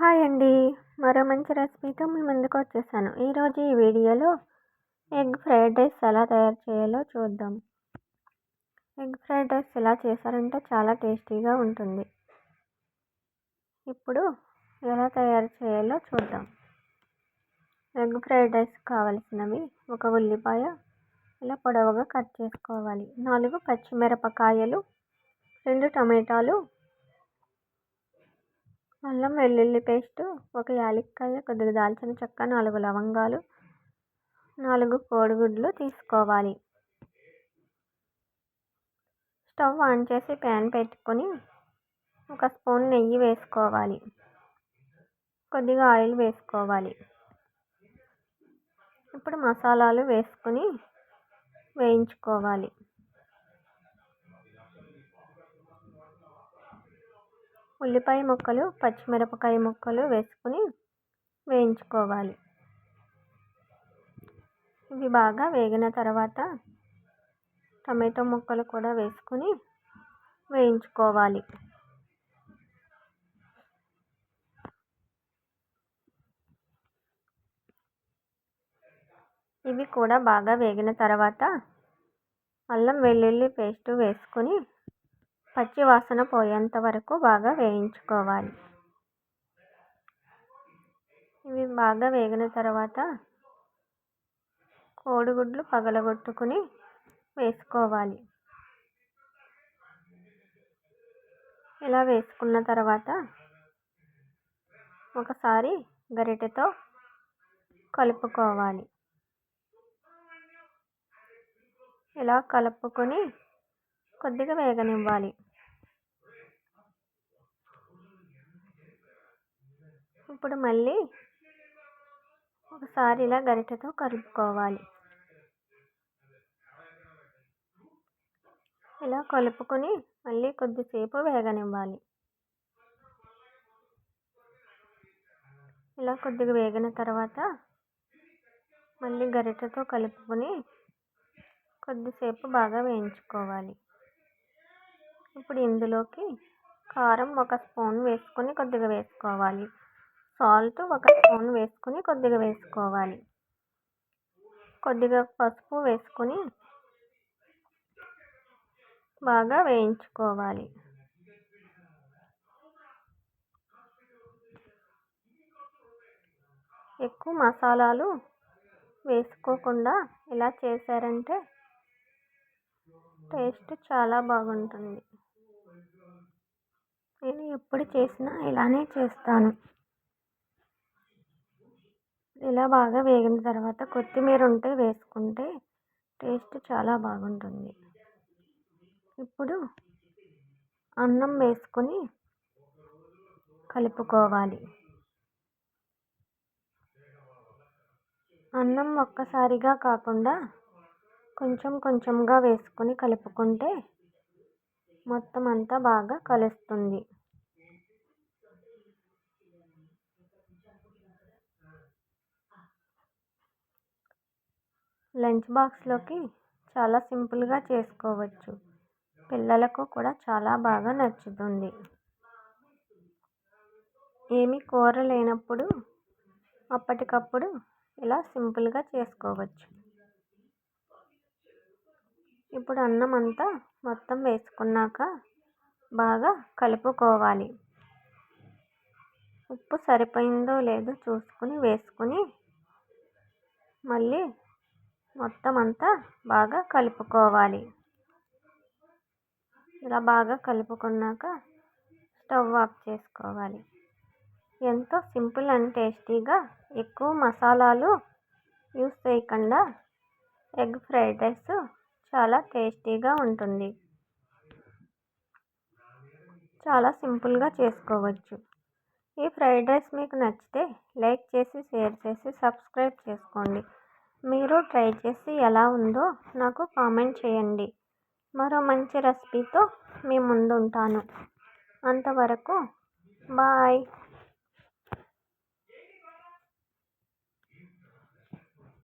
Hi అండి. మరో మంచి రెసిపీతో మీ ముందుకు వచ్చేసాను. ఈరోజు ఈ వీడియోలో ఎగ్ ఫ్రైడ్ రైస్ ఎలా తయారు చేయాలో చూద్దాం. ఎగ్ ఫ్రైడ్ రైస్ ఎలా చేశారంటే చాలా టేస్టీగా ఉంటుంది. ఇప్పుడు ఎలా తయారు చేయాలో చూద్దాం. ఎగ్ ఫ్రైడ్ రైస్ కావలసినవి ఒక ఉల్లిపాయ ఇలా పొడవుగా కట్ చేసుకోవాలి. నాలుగు పచ్చిమిరపకాయలు రెండు టమాటాలు అల్లం వెల్లుల్లి పేస్టు ఒక యాలక్కాయ కొద్దిగా దాల్చిన చెక్క నాలుగు లవంగాలు నాలుగు కోడిగుడ్లు తీసుకోవాలి. స్టవ్ ఆన్ చేసి ప్యాన్ పెట్టుకొని ఒక స్పూన్ నెయ్యి వేసుకోవాలి. కొద్దిగా ఆయిల్ వేసుకోవాలి. ఇప్పుడు మసాలాలు వేసుకొని వేయించుకోవాలి. ఉల్లిపాయ ముక్కలు పచ్చిమిరపకాయ ముక్కలు వేసుకుని వేయించుకోవాలి. ఇవి బాగా వేగిన తర్వాత టమాటో ముక్కలు కూడా వేసుకుని వేయించుకోవాలి. ఇవి కూడా బాగా వేగిన తర్వాత అల్లం వెల్లుల్లి పేస్ట్ వేసుకొని పచ్చి వాసన పోయేంత వరకు బాగా వేయించుకోవాలి. ఇవి బాగా వేగిన తర్వాత కోడిగుడ్లు పగలగొట్టుకుని వేసుకోవాలి. ఇలా వేసుకున్న తర్వాత ఒకసారి గరిటెతో కలుపుకోవాలి. ఇలా కలుపుకొని కొద్దిగా వేగనివ్వాలి. ఇప్పుడు మళ్ళీ ఒకసారి ఇలా గరిటెతో కలుపుకోవాలి. ఇలా కలుపుకొని మళ్ళీ కొద్దిసేపు వేగనివ్వాలి. ఇలా కొద్దిగా వేగిన తర్వాత మళ్ళీ గరిటెతో కలుపుకొని కొద్దిసేపు బాగా వేయించుకోవాలి. ఇప్పుడు ఇందులోకి కారం ఒక స్పూన్ వేసుకొని కొద్దిగా వేసుకోవాలి. సాల్ట్ ఒక స్పూన్ వేసుకొని కొద్దిగా వేసుకోవాలి. కొద్దిగా పసుపు వేసుకొని బాగా వేయించుకోవాలి. ఎక్కువ మసాలాలు వేసుకోకుండా ఇలా చేశారంటే టేస్ట్ చాలా బాగుంటుంది. నేను ఎప్పుడు చేసినా ఇలానే చేస్తాను. ఇలా బాగా వేగిన తర్వాత కొత్తిమీర ఉంటే వేసుకుంటే టేస్ట్ చాలా బాగుంటుంది. ఇప్పుడు అన్నం వేసుకొని కలుపుకోవాలి. అన్నం ఒక్కసారిగా కాకుండా కొంచెం కొంచెంగా వేసుకొని కలుపుకుంటే మొత్తం అంతా బాగా కలుస్తుంది. లంచ్ బాక్స్లోకి చాలా సింపుల్గా చేసుకోవచ్చు. పిల్లలకు కూడా చాలా బాగా నచ్చుతుంది. ఏమి కూర లేనప్పుడు అప్పటికప్పుడు ఇలా సింపుల్గా చేసుకోవచ్చు. ఇప్పుడు అన్నం అంతా మొత్తం వేసుకున్నాక బాగా కలుపుకోవాలి. ఉప్పు సరిపోయిందో లేదో చూసుకుని వేసుకుని మళ్ళీ మొత్తం అంతా బాగా కలుపుకోవాలి. ఇలా బాగా కలుపుకున్నాక స్టవ్ ఆఫ్ చేసుకోవాలి. ఎంతో సింపుల్ అండ్ టేస్టీగా ఎక్కువ మసాలాలు యూస్ చేయకుండా ఎగ్ ఫ్రైడ్ రైస్ చాలా టేస్టీగా ఉంటుంది. చాలా సింపుల్గా చేసుకోవచ్చు. ఈ ఫ్రైడ్ రైస్ మీకు నచ్చితే లైక్ చేసి షేర్ చేసి సబ్స్క్రైబ్ చేసుకోండి. మీరు ట్రై చేసి ఎలా ఉందో నాకు కామెంట్ చేయండి. మరో మంచి రెసిపీతో మీ ముందు ఉంటాను అంతవరకు బాయ్.